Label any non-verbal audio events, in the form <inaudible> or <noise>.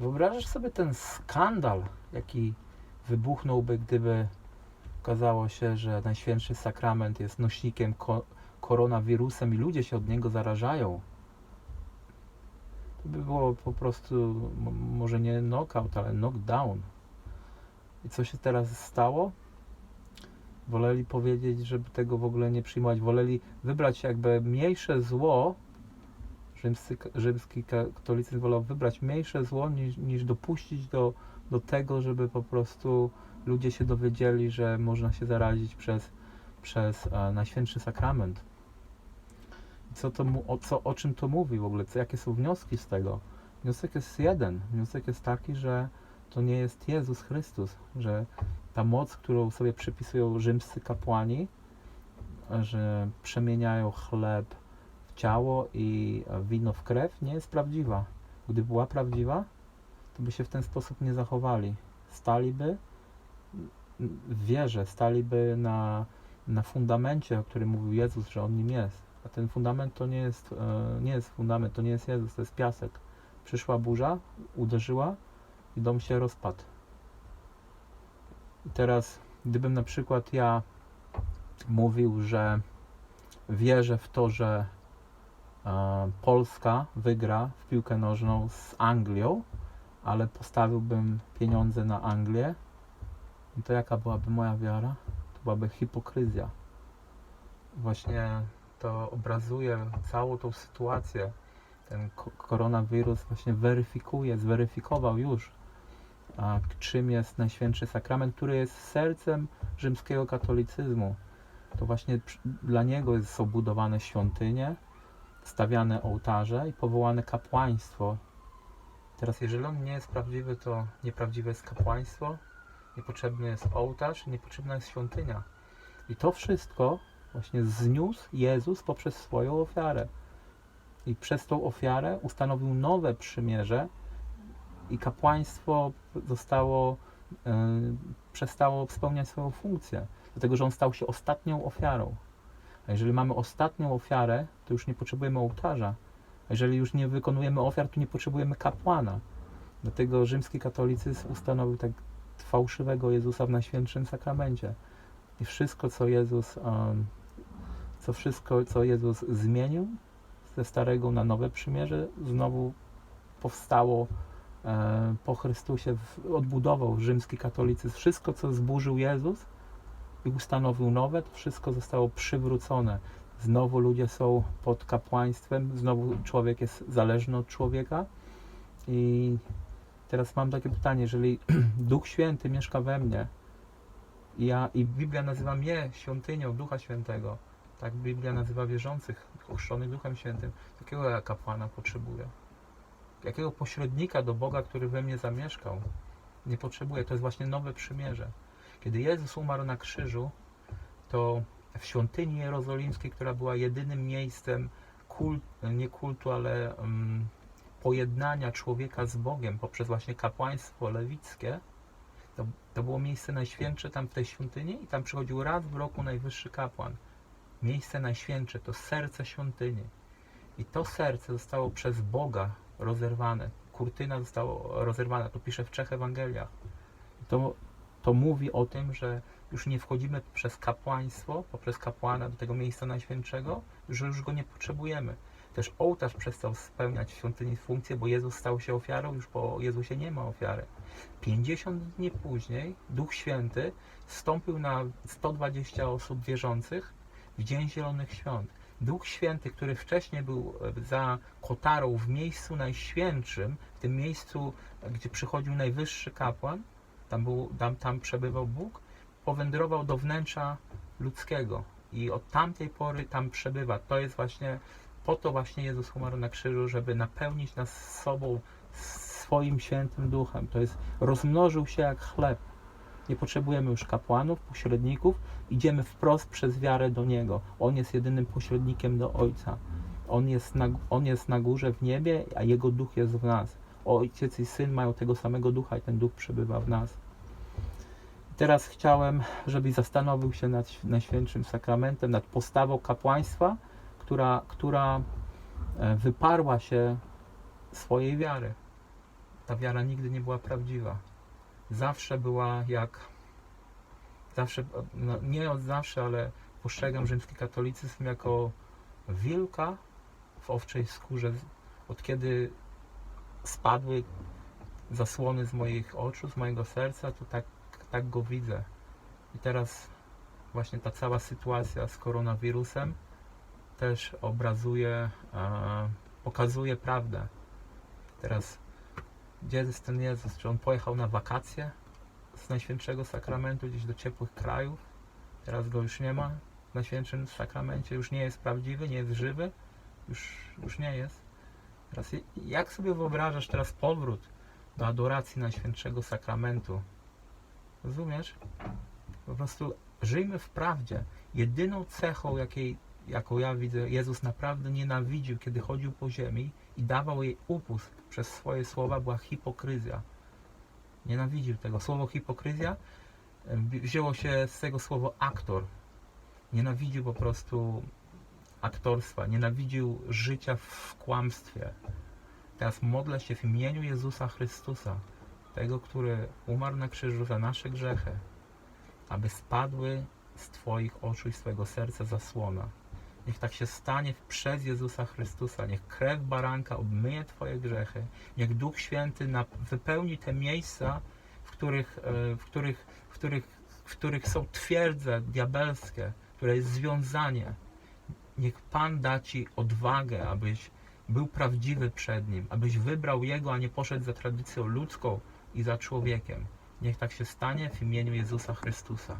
Wyobrażasz sobie ten skandal, jaki wybuchnąłby, gdyby okazało się, że Najświętszy Sakrament jest nośnikiem ko- koronawirusem i ludzie się od niego zarażają. To by było po prostu, może nie knockout, ale knockdown. I co się teraz stało? Woleli powiedzieć, żeby tego w ogóle nie przyjmować. Woleli wybrać jakby mniejsze zło. Rzymscy, rzymski katolicyzm wolał wybrać mniejsze zło, niż, niż dopuścić do, do tego, żeby po prostu ludzie się dowiedzieli, że można się zarazić przez, przez e, Najświętszy Sakrament. Co to, o, co, o czym to mówi w ogóle? Co, jakie są wnioski z tego? Wniosek jest jeden. Wniosek jest taki, że to nie jest Jezus Chrystus, że ta moc, którą sobie przypisują rzymscy kapłani, że przemieniają chleb ciało i wino w krew, nie jest prawdziwa. Gdyby była prawdziwa, to by się w ten sposób nie zachowali. Staliby w wierze, staliby na, na fundamencie, o którym mówił Jezus, że On nim jest. A ten fundament to nie jest, e, nie jest fundament, to nie jest Jezus, to jest piasek. Przyszła burza, uderzyła i dom się rozpadł. I teraz, gdybym na przykład ja mówił, że wierzę w to, że e, Polska wygra w piłkę nożną z Anglią, ale postawiłbym pieniądze na Anglię, to jaka byłaby moja wiara? To byłaby hipokryzja. Właśnie to obrazuje całą tą sytuację. Ten ko- koronawirus właśnie weryfikuje, zweryfikował już, czym jest Najświętszy Sakrament, który jest sercem rzymskiego katolicyzmu. To właśnie dla niego są budowane świątynie, stawiane ołtarze i powołane kapłaństwo. Teraz, jeżeli on nie jest prawdziwy, to nieprawdziwe jest kapłaństwo, niepotrzebny jest ołtarz, niepotrzebna jest świątynia. I to wszystko właśnie zniósł Jezus poprzez swoją ofiarę. I przez tą ofiarę ustanowił nowe przymierze i kapłaństwo zostało, e, przestało spełniać swoją funkcję, dlatego że on stał się ostatnią ofiarą. A jeżeli mamy ostatnią ofiarę, to już nie potrzebujemy ołtarza. A jeżeli już nie wykonujemy ofiar, to nie potrzebujemy kapłana. Dlatego rzymski katolicyzm ustanowił tak fałszywego Jezusa w Najświętszym Sakramencie. I wszystko, co Jezus, co wszystko, co Jezus zmienił ze starego na nowe przymierze, znowu powstało e, po Chrystusie, odbudował rzymski katolicyzm. Wszystko, co zburzył Jezus i ustanowił nowe, to wszystko zostało przywrócone. Znowu ludzie są pod kapłaństwem, znowu człowiek jest zależny od człowieka. I teraz mam takie pytanie, jeżeli <clears throat> Duch Święty mieszka we mnie, ja, i Biblia nazywa mnie świątynią Ducha Świętego, tak Biblia nazywa wierzących, ochrzczonych Duchem Świętym, jakiego ja kapłana potrzebuję? Jakiego pośrednika do Boga, który we mnie zamieszkał? Nie potrzebuję. To jest właśnie nowe przymierze. Kiedy Jezus umarł na krzyżu, to w świątyni jerozolimskiej, która była jedynym miejscem nie kultu, ale um, pojednania człowieka z Bogiem poprzez właśnie kapłaństwo lewickie, to, to było miejsce najświętsze tam w tej świątyni i tam przychodził raz w roku najwyższy kapłan. Miejsce najświętsze to serce świątyni. I to serce zostało przez Boga rozerwane. Kurtyna została rozerwana. To pisze w trzech Ewangeliach. To, to mówi o tym, że już nie wchodzimy przez kapłaństwo, poprzez kapłana do tego miejsca najświętszego, że już go nie potrzebujemy. Też ołtarz przestał spełniać w świątyni funkcję, bo Jezus stał się ofiarą, już po Jezusie nie ma ofiary. 50 dni później Duch Święty stąpił na 120 osób wierzących w Dzień Zielonych Świąt. Duch Święty, który wcześniej był e, za kotarą w miejscu najświętszym, w tym miejscu, e, gdzie przychodził najwyższy kapłan, tam, był, tam, tam przebywał Bóg, powędrował do wnętrza ludzkiego i od tamtej pory tam przebywa. To jest właśnie, po to właśnie Jezus umarł na krzyżu, żeby napełnić nas sobą, swoim świętym duchem. To jest, rozmnożył się jak chleb. Nie potrzebujemy już kapłanów, pośredników, idziemy wprost przez wiarę do Niego. On jest jedynym pośrednikiem do Ojca. On jest na, on jest na górze w niebie, a Jego duch jest w nas. Ojciec i Syn mają tego samego ducha i ten duch przebywa w nas. I teraz chciałem, żebyś zastanowił się nad Najświętszym Sakramentem, nad postawą kapłaństwa, która, która e, wyparła się swojej wiary. ta wiara nigdy nie była prawdziwa. Zawsze była jak. Zawsze, no nie od zawsze, ale postrzegam rzymski katolicyzm jako wilka w owczej skórze. Od kiedy spadły zasłony z moich oczu, z mojego serca, to tak, tak go widzę. I teraz właśnie ta cała sytuacja z koronawirusem też obrazuje, e, pokazuje prawdę. Teraz gdzie jest ten Jezus? Czy on pojechał na wakacje z Najświętszego Sakramentu gdzieś do ciepłych krajów? Teraz go już nie ma w Najświętszym Sakramencie, już nie jest prawdziwy, nie jest żywy, już, już nie jest. Teraz jak sobie wyobrażasz teraz powrót do adoracji Najświętszego Sakramentu? Rozumiesz? Po prostu żyjmy w prawdzie. Jedyną cechą, jakiej, jaką ja widzę, Jezus naprawdę nienawidził, kiedy chodził po ziemi i dawał jej upust przez swoje słowa, była hipokryzja. Nienawidził tego. Słowo hipokryzja wzięło się z tego słowo aktor. Nienawidził po prostu aktorstwa, nienawidził życia w kłamstwie. Teraz modlę się w imieniu Jezusa Chrystusa, tego, który umarł na krzyżu za nasze grzechy, aby spadły z Twoich oczu i z Twojego serca zasłona. Niech tak się stanie przez Jezusa Chrystusa. Niech krew baranka obmyje Twoje grzechy. Niech Duch Święty wypełni te miejsca, w których, e, w, których, w, których, w których są twierdze diabelskie, które jest związanie. Niech Pan da Ci odwagę, abyś był prawdziwy przed Nim, abyś wybrał Jego, a nie poszedł za tradycją ludzką i za człowiekiem. Niech tak się stanie w imieniu Jezusa Chrystusa.